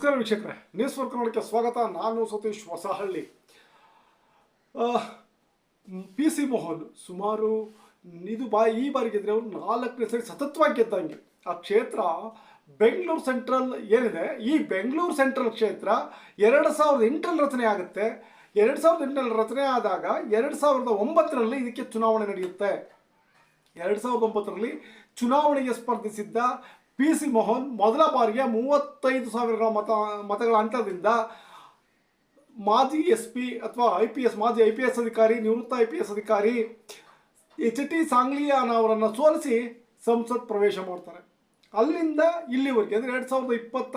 ನಮಸ್ಕಾರ ವೀಕ್ಷಕರೇ news four ಕನ್ನಡಕ್ಕೆ ಸ್ವಾಗತ. ನಾನು ಸತೀಶ್ ಹೊಸಹಳ್ಳಿ. ಪಿ ಸಿ ಮೋಹನ್ ಸುಮಾರು ಇದು ಬಾ, ಈ ಬಾರಿ ಗೆದ್ರೆ ಅವರು ನಾಲ್ಕನೇ ಸರಿ ಸತತವಾಗಿ ಗೆದ್ದಂಗೆ. ಆ ಕ್ಷೇತ್ರ ಬೆಂಗಳೂರು ಸೆಂಟ್ರಲ್ ಏನಿದೆ, ಈ ಬೆಂಗಳೂರು ಸೆಂಟ್ರಲ್ ಕ್ಷೇತ್ರ ಎರಡು ಸಾವಿರದ ಎಂಟರಲ್ಲಿ ರಚನೆ ಆಗುತ್ತೆ. ಎರಡು ಸಾವಿರದ ಎಂಟರಲ್ಲಿ ರಚನೆ ಆದಾಗ ಎರಡು ಸಾವಿರದ ಒಂಬತ್ತರಲ್ಲಿ ಇದಕ್ಕೆ ಚುನಾವಣೆ ನಡೆಯುತ್ತೆ. ಎರಡು ಸಾವಿರದ ಒಂಬತ್ತರಲ್ಲಿ ಚುನಾವಣೆಗೆ ಸ್ಪರ್ಧಿಸಿದ್ದ ಪಿ ಸಿ ಮೋಹನ್ ಮೊದಲ ಬಾರಿಗೆ ಮೂವತ್ತೈದು ಸಾವಿರ ಮತ, ಮತಗಳ ಅಂತರದಿಂದ ಮಾಜಿ ಎಸ್ ಪಿ ಅಥವಾ ಐ ಪಿ ಎಸ್, ಮಾಜಿ ಐ ಪಿ ಎಸ್ ಅಧಿಕಾರಿ, ನಿವೃತ್ತ ಐ ಪಿ ಎಸ್ ಅಧಿಕಾರಿ ಎಚ್ ಟಿ ಸಾಂಗ್ಲಿಯಾನ ಅವರನ್ನು ಸೋಲಿಸಿ ಸಂಸತ್ ಪ್ರವೇಶ ಮಾಡ್ತಾರೆ. ಅಲ್ಲಿಂದ ಇಲ್ಲಿವರೆಗೆ, ಅಂದರೆ ಎರಡು ಸಾವಿರದ ಇಪ್ಪತ್ತ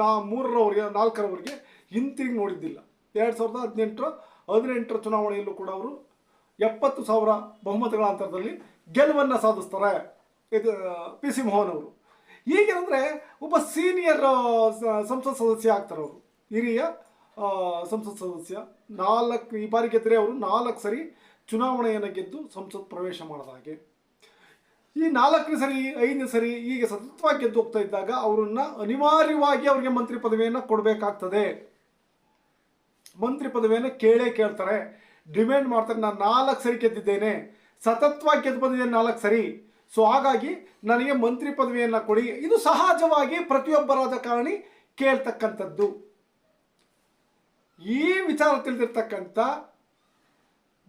ನಾ ಮೂರರವರೆಗೆ, ನಾಲ್ಕರವರೆಗೆ ಹಿಂತಿರುಗಿ ನೋಡಿದ್ದಿಲ್ಲ. ಎರಡು ಸಾವಿರದ ಹದಿನೆಂಟರ ಹದಿನೆಂಟರ ಚುನಾವಣೆಯಲ್ಲೂ ಕೂಡ ಅವರು ಎಪ್ಪತ್ತು ಸಾವಿರ ಬಹುಮತಗಳ ಅಂತರದಲ್ಲಿ ಗೆಲುವನ್ನು ಸಾಧಿಸ್ತಾರೆ, ಇದು, ಪಿ ಸಿ ಮೋಹನ್ ಅವರು. ಈಗೇನಂದರೆ ಒಬ್ಬ ಸೀನಿಯರ್ ಸಂಸತ್ ಸದಸ್ಯ ಆಗ್ತಾರೆ ಅವರು. ಹಿರಿಯ ಸಂಸತ್ ಸದಸ್ಯ. ನಾಲ್ಕು, ಈ ಬಾರಿ ಗೆದ್ದರೆ ಅವರು ನಾಲ್ಕು ಸರಿ ಚುನಾವಣೆಯನ್ನು ಗೆದ್ದು ಸಂಸತ್ ಪ್ರವೇಶ ಮಾಡಿದ ಹಾಗೆ. ಈ ನಾಲ್ಕನೇ ಸರಿ, ಐದನೇ ಸರಿ ಹೀಗೆ ಸತತವಾಗಿ ಗೆದ್ದು ಹೋಗ್ತಾ ಇದ್ದಾಗ ಅವರನ್ನ ಅನಿವಾರ್ಯವಾಗಿ ಅವರಿಗೆ ಮಂತ್ರಿ ಪದವಿಯನ್ನು ಕೊಡಬೇಕಾಗ್ತದೆ. ಮಂತ್ರಿ ಪದವಿಯನ್ನು ಕೇಳೇ ಕೇಳ್ತಾರೆ. ಡಿಮ್ಯಾಂಡ್ ಮಾಡ್ತಾರೆ, ನಾನು ನಾಲ್ಕು ಸರಿ ಗೆದ್ದಿದ್ದೇನೆ. ಸತತವಾಗಿ ಗೆದ್ದು ಬಂದಿದ್ದೇನೆ ನಾಲ್ಕು ಸರಿ. ಸೊ ಹಾಗಾಗಿ ನನಗೆ ಮಂತ್ರಿ ಪದವಿಯನ್ನು ಕೊಡಿ. ಇದು ಸಹಜವಾಗಿ ಪ್ರತಿಯೊಬ್ಬ ರಾಜಕಾರಣಿ ಕೇಳ್ತಕ್ಕಂಥದ್ದು. ಈ ವಿಚಾರ ತಿಳಿದಿರ್ತಕ್ಕಂಥ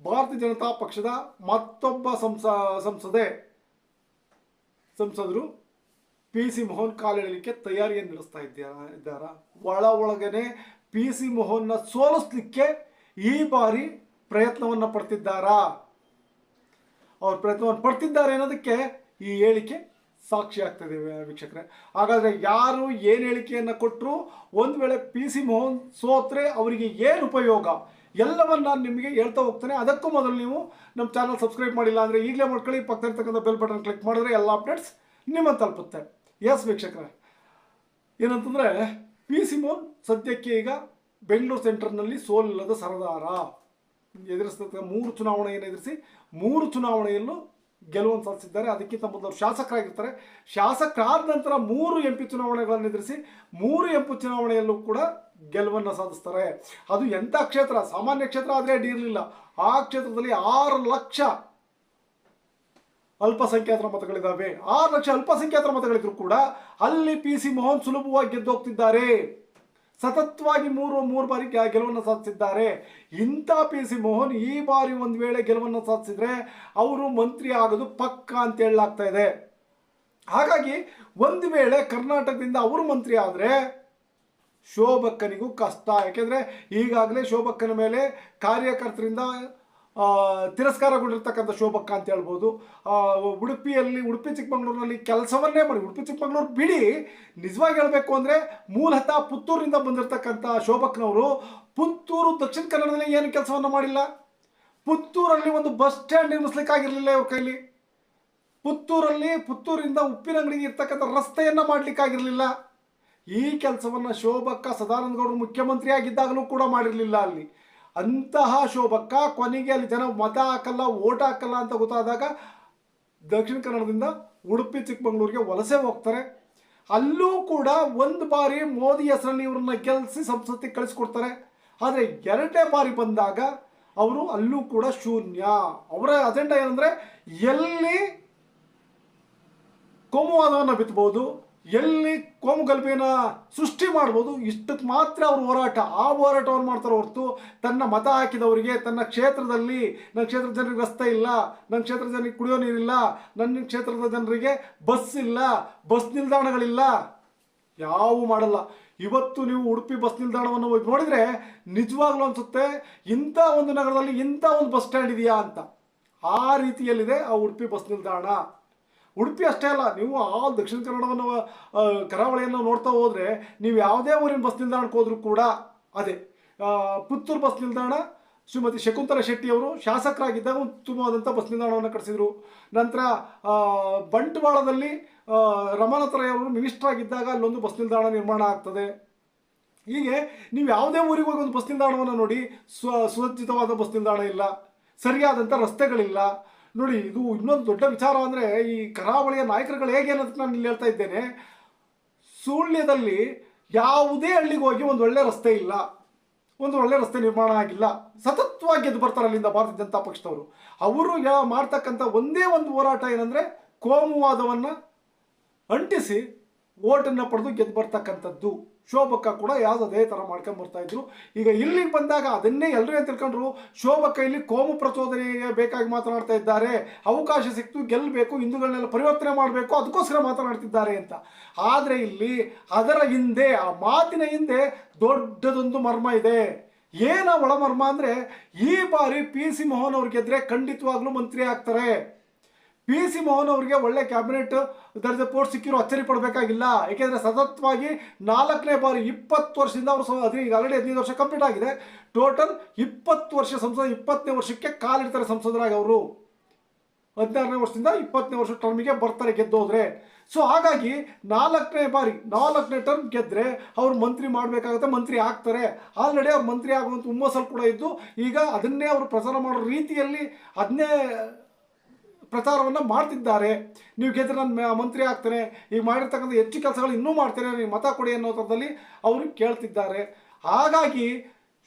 ಭಾರತೀಯ ಜನತಾ ಪಕ್ಷದ ಮತ್ತೊಬ್ಬ ಸಂಸ, ಸಂಸದೆ, ಸಂಸದರು ಪಿ ಸಿ ಮೋಹನ್ ಕಾಲೆಳೆಯಲಿಕ್ಕೆ ತಯಾರಿಯನ್ನು ನಡೆಸ್ತಾ ಇದ್ದಾರ ಇದ್ದಾರ? ಒಳ ಒಳಗನೆ ಪಿ ಸಿ ಮೋಹನ್ನ ಸೋಲಿಸ್ಲಿಕ್ಕೆ ಈ ಬಾರಿ ಪ್ರಯತ್ನವನ್ನು ಪಡ್ತಿದ್ದಾರಾ? ಅವ್ರು ಪ್ರಯತ್ನವನ್ನು ಪಡ್ತಿದ್ದಾರೆ ಅನ್ನೋದಕ್ಕೆ ಈ ಹೇಳಿಕೆ ಸಾಕ್ಷಿ ಆಗ್ತದೆ, ವೀಕ್ಷಕರೇ. ಹಾಗಾದರೆ ಯಾರು ಏನು ಹೇಳಿಕೆಯನ್ನು ಕೊಟ್ಟರು ಒಂದು ವೇಳೆ ಪಿ ಸಿ ಮೋಹನ್ ಸೋತ್ರೆ ಅವರಿಗೆ ಏನು ಉಪಯೋಗ? ಎಲ್ಲವನ್ನು ನಾನು ನಿಮಗೆ ಹೇಳ್ತಾ ಹೋಗ್ತೇನೆ. ಅದಕ್ಕೂ ಮೊದಲು ನೀವು ನಮ್ಮ ಚಾನಲ್ ಸಬ್ಸ್ಕ್ರೈಬ್ ಮಾಡಿಲ್ಲ ಅಂದರೆ ಈಗಲೇ ಮಾಡ್ಕೊಳ್ಳಿ. ಪಕ್ಕದಲ್ಲಿರ್ತಕ್ಕಂಥ ಬೆಲ್ ಬಟನ್ ಕ್ಲಿಕ್ ಮಾಡಿದ್ರೆ ಎಲ್ಲ ಅಪ್ಡೇಟ್ಸ್ ನಿಮ್ಮ ತಲುಪುತ್ತೆ. ಎಸ್ ವೀಕ್ಷಕರೇ. ಏನಂತಂದರೆ, ಪಿ ಸಿ ಮೋಹನ್ ಸದ್ಯಕ್ಕೆ ಈಗ ಬೆಂಗಳೂರು ಸೆಂಟರ್ನಲ್ಲಿ ಸೋಲಿಲ್ಲದ ಸರದಾರ. ಎದುರಿಸಿದ ಮೂರು ಚುನಾವಣೆಯನ್ನು ಎದುರಿಸಿ ಮೂರು ಚುನಾವಣೆಯಲ್ಲೂ ಗೆಲುವನ್ನು ಸಾಧಿಸಿದ್ದಾರೆ. ಅದಕ್ಕಿಂತ ಮೊದಲು ಶಾಸಕರಾಗಿರ್ತಾರೆ. ಶಾಸಕರಾದ ನಂತರ ಮೂರು ಎಂ ಪಿ ಚುನಾವಣೆಗಳನ್ನು ಎದುರಿಸಿ ಮೂರು ಎಂ ಪಿ ಚುನಾವಣೆಯಲ್ಲೂ ಕೂಡ ಗೆಲುವನ್ನು ಸಾಧಿಸ್ತಾರೆ. ಅದು ಎಂಥ ಕ್ಷೇತ್ರ? ಸಾಮಾನ್ಯ ಕ್ಷೇತ್ರ ಆದರೆ ಅಡ್ಡಿ ಇರಲಿಲ್ಲ. ಆ ಕ್ಷೇತ್ರದಲ್ಲಿ ಆರು ಲಕ್ಷ ಅಲ್ಪಸಂಖ್ಯಾತರ ಮತಗಳಿದ್ದಾವೆ. ಆರು ಲಕ್ಷ ಅಲ್ಪಸಂಖ್ಯಾತರ ಮತಗಳಿದ್ರು ಕೂಡ ಅಲ್ಲಿ ಪಿ ಸಿ ಮೋಹನ್ ಸುಲಭವಾಗಿ ಗೆದ್ದು ಹೋಗ್ತಿದ್ದಾರೆ ಸತತವಾಗಿ ಮೂರು ಮೂರು ಬಾರಿ ಗೆಲುವನ್ನು ಸಾಧಿಸಿದ್ದಾರೆ. ಇಂಥ ಪಿ ಸಿ ಮೋಹನ್ ಈ ಬಾರಿ ಒಂದು ವೇಳೆ ಗೆಲುವನ್ನು ಸಾಧಿಸಿದ್ರೆ ಅವರು ಮಂತ್ರಿ ಆಗೋದು ಪಕ್ಕ ಅಂತ ಹೇಳಲಾಗ್ತಾ ಇದೆ. ಹಾಗಾಗಿ ಒಂದು ವೇಳೆ ಕರ್ನಾಟಕದಿಂದ ಅವರು ಮಂತ್ರಿ ಆದರೆ ಶೋಭಕ್ಕನಿಗೂ ಕಷ್ಟ. ಯಾಕೆಂದರೆ ಈಗಾಗಲೇ ಶೋಭಕ್ಕನ ಮೇಲೆ ಕಾರ್ಯಕರ್ತರಿಂದ ತಿರಸ್ಕಾರಗೊಂಡಿರ್ತಕ್ಕಂಥ ಶೋಭಕ್ಕ ಅಂತ ಹೇಳ್ಬೋದು. ಉಡುಪಿಯಲ್ಲಿ, ಉಡುಪಿ ಚಿಕ್ಕಮಂಗ್ಳೂರಿನಲ್ಲಿ ಕೆಲಸವನ್ನೇ ಮಾಡಿ, ಉಡುಪಿ ಚಿಕ್ಕಮಂಗ್ಳೂರು ಬಿಡಿ, ನಿಜವಾಗಿ ಹೇಳಬೇಕು ಅಂದರೆ ಮೂಲತಃ ಪುತ್ತೂರಿನಿಂದ ಬಂದಿರತಕ್ಕಂಥ ಶೋಭಕ್ನವರು ಪುತ್ತೂರು ದಕ್ಷಿಣ ಕನ್ನಡದಲ್ಲಿ ಏನು ಕೆಲಸವನ್ನು ಮಾಡಿಲ್ಲ? ಪುತ್ತೂರಲ್ಲಿ ಒಂದು ಬಸ್ ಸ್ಟ್ಯಾಂಡ್ ನಿರ್ಮಿಸ್ಲಿಕ್ಕಾಗಿರಲಿಲ್ಲ ಇವ್ರ ಕೈಲಿ. ಪುತ್ತೂರಲ್ಲಿ, ಪುತ್ತೂರಿಂದ ಉಪ್ಪಿನಂಗಡಿಗೆ ಇರ್ತಕ್ಕಂಥ ರಸ್ತೆಯನ್ನು ಮಾಡಲಿಕ್ಕಾಗಿರಲಿಲ್ಲ. ಈ ಕೆಲಸವನ್ನು ಶೋಭಕ್ಕ ಸದಾನಂದ ಗೌಡರು ಮುಖ್ಯಮಂತ್ರಿಯಾಗಿದ್ದಾಗಲೂ ಕೂಡ ಮಾಡಿರಲಿಲ್ಲ ಅಲ್ಲಿ. ಅಂತಹ ಶೋಭಕ್ಕ ಕೊನೆಗೆ ಅಲ್ಲಿ ಜನ ಮತ ಹಾಕಲ್ಲ, ಓಟ್ ಹಾಕಲ್ಲ ಅಂತ ಗೊತ್ತಾದಾಗ ದಕ್ಷಿಣ ಕನ್ನಡದಿಂದ ಉಡುಪಿ, ಚಿಕ್ಕಮಗಳೂರಿಗೆ ವಲಸೆ ಹೋಗ್ತಾರೆ. ಅಲ್ಲೂ ಕೂಡ ಒಂದು ಬಾರಿ ಮೋದಿ ಹೆಸರಲ್ಲಿ ಇವ್ರನ್ನ ಗೆಲ್ಲಿಸಿ ಸಂಸತ್ತಿಗೆ ಕಳಿಸ್ಕೊಡ್ತಾರೆ. ಆದರೆ ಎರಡನೇ ಬಾರಿ ಬಂದಾಗ ಅವರು ಅಲ್ಲೂ ಕೂಡ ಶೂನ್ಯ. ಅವರ ಅಜೆಂಡಾ ಏನಂದರೆ ಎಲ್ಲಿ ಕೋಮುವಾದವನ್ನು ಬಿತ್ತಬಹುದು ಎಲ್ಲಿ ಕೋಮು ಗಲಭೆಯನ್ನು ಸೃಷ್ಟಿ ಮಾಡ್ಬೋದು ಇಷ್ಟಕ್ಕೆ ಮಾತ್ರ ಅವ್ರ ಹೋರಾಟ. ಆ ಹೋರಾಟವನ್ನು ಮಾಡ್ತಾರೆ ಹೊರತು ತನ್ನ ಮತ ಹಾಕಿದವರಿಗೆ, ತನ್ನ ಕ್ಷೇತ್ರದಲ್ಲಿ, ನನ್ನ ಕ್ಷೇತ್ರದ ಜನರಿಗೆ ರಸ್ತೆ ಇಲ್ಲ, ನನ್ನ ಕ್ಷೇತ್ರದ ಜನರಿಗೆ ಕುಡಿಯೋ ನೀರಿಲ್ಲ ನನ್ನ ಕ್ಷೇತ್ರದ ಜನರಿಗೆ ಬಸ್ ಇಲ್ಲ, ಬಸ್ ನಿಲ್ದಾಣಗಳಿಲ್ಲ. ಯಾವೂ ಮಾಡಲ್ಲ. ಇವತ್ತು ನೀವು ಉಡುಪಿ ಬಸ್ ನಿಲ್ದಾಣವನ್ನು ಹೋಗಿ ನೋಡಿದರೆ ನಿಜವಾಗ್ಲೂ ಅನಿಸುತ್ತೆ, ಇಂಥ ಒಂದು ನಗರದಲ್ಲಿ ಇಂಥ ಒಂದು ಬಸ್ ಸ್ಟ್ಯಾಂಡ್ ಇದೆಯಾ ಅಂತ. ಆ ರೀತಿಯಲ್ಲಿದೆ ಆ ಉಡುಪಿ ಬಸ್ ನಿಲ್ದಾಣ. ಉಡುಪಿ ಅಷ್ಟೇ ಅಲ್ಲ, ನೀವು ಆ ದಕ್ಷಿಣ ಕನ್ನಡವನ್ನು ಕರಾವಳಿಯನ್ನು ನೋಡ್ತಾ ಹೋದರೆ ನೀವು ಯಾವುದೇ ಊರಿನ ಬಸ್ ನಿಲ್ದಾಣಕ್ಕೆ ಹೋದರೂ ಕೂಡ ಅದೇ. ಪುತ್ತೂರು ಬಸ್ ನಿಲ್ದಾಣ, ಶ್ರೀಮತಿ ಶಕುಂತಲ ಶೆಟ್ಟಿ ಅವರು ಶಾಸಕರಾಗಿದ್ದಾಗ ಉತ್ತಮವಾದಂಥ ಬಸ್ ನಿಲ್ದಾಣವನ್ನು ಕಟ್ಟಿಸಿದರು. ನಂತರ ಬಂಟ್ವಾಳದಲ್ಲಿ ರಮಾನಾಥರಾಯವರು ಮಿನಿಸ್ಟರ್ ಆಗಿದ್ದಾಗ ಅಲ್ಲೊಂದು ಬಸ್ ನಿಲ್ದಾಣ ನಿರ್ಮಾಣ ಆಗ್ತದೆ. ಹೀಗೆ ನೀವು ಯಾವುದೇ ಊರಿಗೆ ಹೋಗಿ ಒಂದು ಬಸ್ ನಿಲ್ದಾಣವನ್ನು ನೋಡಿ, ಸ್ವ, ಸುಸಜ್ಜಿತವಾದ ಬಸ್ ನಿಲ್ದಾಣ ಇಲ್ಲ ಸರಿಯಾದಂಥ ರಸ್ತೆಗಳಿಲ್ಲ ನೋಡಿ, ಇದು ಇನ್ನೊಂದು ದೊಡ್ಡ ವಿಚಾರ ಅಂದರೆ ಈ ಕರಾವಳಿಯ ನಾಯಕರುಗಳು ಹೇಗೆ ಅನ್ನೋದಕ್ಕೆ ನಾನು ಇಲ್ಲಿ ಹೇಳ್ತಾ ಇದ್ದೇನೆ. ಸುಳ್ಯದಲ್ಲಿ ಯಾವುದೇ ಹಳ್ಳಿಗೆ ಹೋಗಿ ಒಂದು ಒಳ್ಳೆ ರಸ್ತೆ ಇಲ್ಲ, ಒಂದು ಒಳ್ಳೆ ರಸ್ತೆ ನಿರ್ಮಾಣ ಆಗಿಲ್ಲ, ಸತತವಾಗಿ ಎದ್ದು ಬರ್ತಾರೆ ಅಲ್ಲಿಂದ ಭಾರತೀಯ ಜನತಾ ಪಕ್ಷದವರು. ಅವರು ಮಾಡ್ತಕ್ಕಂಥ ಒಂದೇ ಒಂದು ಹೋರಾಟ ಏನಂದರೆ ಕೋಮುವಾದವನ್ನು ಅಂಟಿಸಿ ಓಟನ್ನು ಪಡೆದು ಗೆದ್ದು ಬರ್ತಕ್ಕಂಥದ್ದು. ಶೋಭಕ್ಕ ಕೂಡ ಯಾವ್ದು ಅದೇ ಥರ ಮಾಡ್ಕೊಂಡು ಬರ್ತಾ ಇದ್ರು. ಈಗ ಇಲ್ಲಿಗೆ ಬಂದಾಗ ಅದನ್ನೇ ಎಲ್ಲರೂ ಏನು ತಿಳ್ಕೊಂಡ್ರು? ಶೋಭಕ್ಕ ಇಲ್ಲಿ ಕೋಮು ಪ್ರಚೋದನೆಗೆ ಬೇಕಾಗಿ ಮಾತನಾಡ್ತಾ ಇದ್ದಾರೆ. ಅವಕಾಶ ಸಿಕ್ತು ಗೆಲ್ಲಬೇಕು ಹಿಂದೂಗಳನ್ನೆಲ್ಲ ಪರಿವರ್ತನೆ ಮಾಡಬೇಕು, ಅದಕ್ಕೋಸ್ಕರ ಮಾತನಾಡ್ತಿದ್ದಾರೆ ಅಂತ. ಆದರೆ ಇಲ್ಲಿ ಅದರ ಹಿಂದೆ, ಆ ಮಾತಿನ ಹಿಂದೆ ದೊಡ್ಡದೊಂದು ಮರ್ಮ ಇದೆ. ಏನ ಒಳಮರ್ಮ ಅಂದರೆ ಈ ಬಾರಿ ಪಿ ಸಿ ಮೋಹನ್ ಅವ್ರು ಗೆದ್ರೆ ಖಂಡಿತವಾಗ್ಲೂ ಮಂತ್ರಿ ಆಗ್ತಾರೆ. ಪಿ ಸಿ ಮೋಹನ್ ಅವರಿಗೆ ಒಳ್ಳೆ ಕ್ಯಾಬಿನೆಟ್ ದರ್ಜೆ ಪೋಸ್ಟ್ ಸಿಕ್ಕಿರೋ ಅಚ್ಚರಿ ಪಡಬೇಕಾಗಿಲ್ಲ. ಏಕೆಂದರೆ ಸತತವಾಗಿ ನಾಲ್ಕನೇ ಬಾರಿ ಇಪ್ಪತ್ತು ವರ್ಷದಿಂದ ಅವರು ಈಗ ಆಲ್ರೆಡಿ ಹದಿನೈದು ವರ್ಷ ಕಂಪ್ಲೀಟ್ ಆಗಿದೆ. ಟೋಟಲ್ ಇಪ್ಪತ್ತು ವರ್ಷ ಸಂಸದ, ಇಪ್ಪತ್ತನೇ ವರ್ಷಕ್ಕೆ ಕಾಲಿಡ್ತಾರೆ ಸಂಸದರಾಗಿ ಅವರು. ಹದಿನಾರನೇ ವರ್ಷದಿಂದ ಇಪ್ಪತ್ತನೇ ವರ್ಷ ಟರ್ಮಿಗೆ ಬರ್ತಾರೆ ಗೆದ್ದೋದ್ರೆ. ಸೊ ಹಾಗಾಗಿ ನಾಲ್ಕನೇ ಬಾರಿ, ನಾಲ್ಕನೇ ಟರ್ಮ್ ಗೆದ್ದರೆ ಅವ್ರು ಮಂತ್ರಿ ಮಾಡಬೇಕಾಗುತ್ತೆ, ಮಂತ್ರಿ ಆಗ್ತಾರೆ. ಆಲ್ರೆಡಿ ಅವ್ರು ಮಂತ್ರಿ ಆಗುವಂಥ ಹುಮ್ಮಸ್ಸಲ್ಲಿ ಕೂಡ ಇದ್ದು, ಈಗ ಅದನ್ನೇ ಅವರು ಪ್ರಸಾರ ಮಾಡೋ ರೀತಿಯಲ್ಲಿ ಅದನ್ನೇ ಪ್ರಚಾರವನ್ನು ಮಾಡ್ತಿದ್ದಾರೆ. ನೀವು ಗೆದ್ದರೆ ನಾನು ಮಂತ್ರಿ ಆಗ್ತೇನೆ, ಈಗ ಮಾಡಿರ್ತಕ್ಕಂಥ ಹೆಚ್ಚು ಕೆಲಸಗಳು ಇನ್ನೂ ಮಾಡ್ತೇನೆ, ನೀವು ಮತ ಕೊಡಿ ಅನ್ನೋ ಅವರು ಕೇಳ್ತಿದ್ದಾರೆ. ಹಾಗಾಗಿ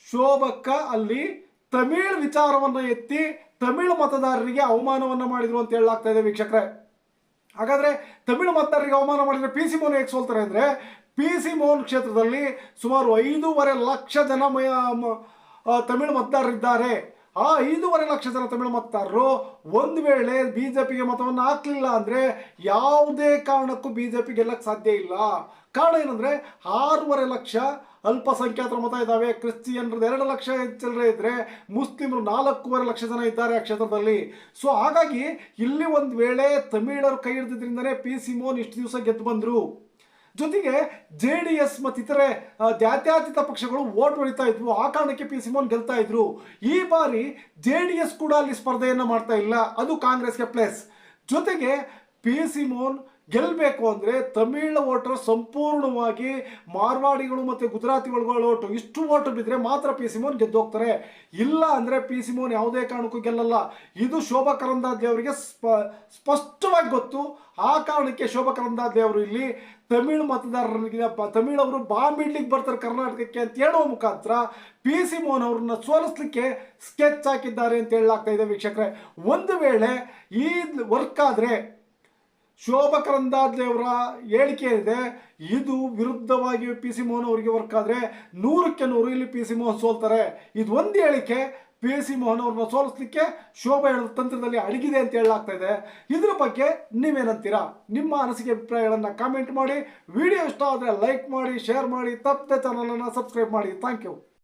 ಶೋಭಕ್ಕ ಅಲ್ಲಿ ತಮಿಳ್ ವಿಚಾರವನ್ನು ಎತ್ತಿ ತಮಿಳು ಮತದಾರರಿಗೆ ಅವಮಾನವನ್ನು ಮಾಡಿದ್ರು ಅಂತ ಹೇಳಲಾಗ್ತಾ ಇದೆ ವೀಕ್ಷಕರೇ. ಹಾಗಾದರೆ ತಮಿಳು ಮತದಾರರಿಗೆ ಅವಮಾನ ಮಾಡಿದರೆ ಪಿ ಸಿ ಮೋಹನ್ ಹೇಗೆ ಸೋಲ್ತಾರೆ ಅಂದರೆ, ಪಿ ಸಿ ಮೋಹನ್ ಕ್ಷೇತ್ರದಲ್ಲಿ ಸುಮಾರು ಐದೂವರೆ ಲಕ್ಷ ಜನ ತಮಿಳು ಮತದಾರರಿದ್ದಾರೆ. ಆ ಐದೂವರೆ ಲಕ್ಷ ಜನ ತಮಿಳು ಮತದಾರರು ಒಂದು ವೇಳೆ ಬಿ ಜೆ ಪಿಗೆ ಮತವನ್ನು ಹಾಕಲಿಲ್ಲ ಅಂದರೆ ಯಾವುದೇ ಕಾರಣಕ್ಕೂ ಬಿ ಜೆ ಪಿ ಗೆಲ್ಲಕ್ಕೆ ಸಾಧ್ಯ ಇಲ್ಲ. ಕಾರಣ ಏನಂದರೆ ಆರೂವರೆ ಲಕ್ಷ ಅಲ್ಪಸಂಖ್ಯಾತರ ಮತ ಇದ್ದಾವೆ ಕ್ರಿಶ್ಚಿಯನ್ರದ್ದು ಎರಡು ಲಕ್ಷ ಚಿಲ್ಲರೆ ಇದ್ದರೆ ಮುಸ್ಲಿಮರು ನಾಲ್ಕೂವರೆ ಲಕ್ಷ ಜನ ಇದ್ದಾರೆ ಆ ಕ್ಷೇತ್ರದಲ್ಲಿ. ಸೊ ಹಾಗಾಗಿ ಇಲ್ಲಿ ಒಂದು ವೇಳೆ ತಮಿಳರು ಕೈ ಹಿಡಿದ್ರಿಂದನೇ ಪಿ ಸಿ ಮೋಹನ್ ಇಷ್ಟು ದಿವಸ ಗೆದ್ದು ಬಂದರು. ಜೊತೆಗೆ ಜೆ ಡಿ ಎಸ್ ಮತ್ತು ಇತರೆ ಜಾತ್ಯಾತೀತ ಪಕ್ಷಗಳು ಓಟ್ ಹೊಡಿತಾ ಇದ್ವು. ಆ ಕಾರಣಕ್ಕೆ ಪಿ ಸಿಮೋನ್ ಗೆಲ್ತಾ ಇದ್ರು. ಈ ಬಾರಿ ಜೆ ಡಿ ಎಸ್ ಕೂಡ ಅಲ್ಲಿ ಸ್ಪರ್ಧೆಯನ್ನು ಮಾಡ್ತಾ ಇಲ್ಲ. ಅದು ಕಾಂಗ್ರೆಸ್ಗೆ ಪ್ಲೇಸ್. ಜೊತೆಗೆ ಪಿ ಸಿಮೋನ್ ಗೆಲ್ಲಬೇಕು ಅಂದರೆ ತಮಿಳು ವೋಟರ್ ಸಂಪೂರ್ಣವಾಗಿ ಮಾರ್ವಾಡಿಗಳು ಮತ್ತು ಗುಜರಾತಿಗಳು ಓಟು ಇಷ್ಟು ಓಟು ಬಿದ್ದರೆ ಮಾತ್ರ ಪಿ ಸಿಮೋನ್ ಗೆದ್ದು ಗೆದ್ದೋಗ್ತಾರೆ. ಇಲ್ಲ ಅಂದರೆ ಪಿ ಸಿ ಮೋಹನ್ ಯಾವುದೇ ಕಾರಣಕ್ಕೂ ಗೆಲ್ಲಲ್ಲ. ಇದು ಶೋಭಾ ಕರಂದಾಜೆ ಅವರಿಗೆ ಸ್ಪ, ಸ್ಪಷ್ಟವಾಗಿ ಗೊತ್ತು. ಆ ಕಾರಣಕ್ಕೆ ಶೋಭಾ ಕರಂದಾಜೆ ಅವರು ಇಲ್ಲಿ ತಮಿಳು ಮತದಾರರಿಗೆ ಅವರು ಬಾಂಬಿಡ್ಲಿಕ್ಕೆ ಬರ್ತಾರೆ ಕರ್ನಾಟಕಕ್ಕೆ ಅಂತ ಹೇಳುವ ಮುಖಾಂತರ ಪಿ ಸಿ ಮೋಹನ್ ಅವ್ರನ್ನ ಸೋಲಿಸ್ಲಿಕ್ಕೆ ಸ್ಕೆಚ್ ಹಾಕಿದ್ದಾರೆ ಅಂತ ಹೇಳಲಾಗ್ತಾ ಇದೆ ವೀಕ್ಷಕರೇ. ಒಂದು ವೇಳೆ ಈ ವರ್ಕ್ ಆದರೆ ಶೋಭಾ ಕರಂದಾಜೆ ಅವರ ಹೇಳಿಕೆ ಇದೆ ಇದು ವಿರುದ್ಧವಾಗಿ ಪಿ ಸಿ ಮೋಹನ್ ಅವರಿಗೆ ವರ್ಕ್ ಆದರೆ ನೂರಕ್ಕೆ ನೂರು ಇಲ್ಲಿ ಪಿ ಸಿ ಮೋಹನ್ ಸೋಲ್ತಾರೆ. ಇದು ಒಂದು ಹೇಳಿಕೆ ಪಿ ಸಿ ಮೋಹನ್ ಅವ್ರನ್ನ ಸೋಲಿಸ್ಲಿಕ್ಕೆ ಶೋಭಾ ಹೇಳೋ ತಂತ್ರದಲ್ಲಿ ಅಡಗಿದೆ ಅಂತ ಹೇಳಲಾಗ್ತಾ ಇದೆ. ಇದರ ಬಗ್ಗೆ ನೀವೇನಂತೀರಾ? ನಿಮ್ಮ ಅನಿಸಿಕೆ ಅಭಿಪ್ರಾಯಗಳನ್ನು ಕಾಮೆಂಟ್ ಮಾಡಿ. ವಿಡಿಯೋ ಇಷ್ಟ ಆದರೆ ಲೈಕ್ ಮಾಡಿ ಶೇರ್ ಮಾಡಿ, ತಪ್ಪದೆ ಚಾನಲನ್ನು ಸಬ್ಸ್ಕ್ರೈಬ್ ಮಾಡಿ. Thank you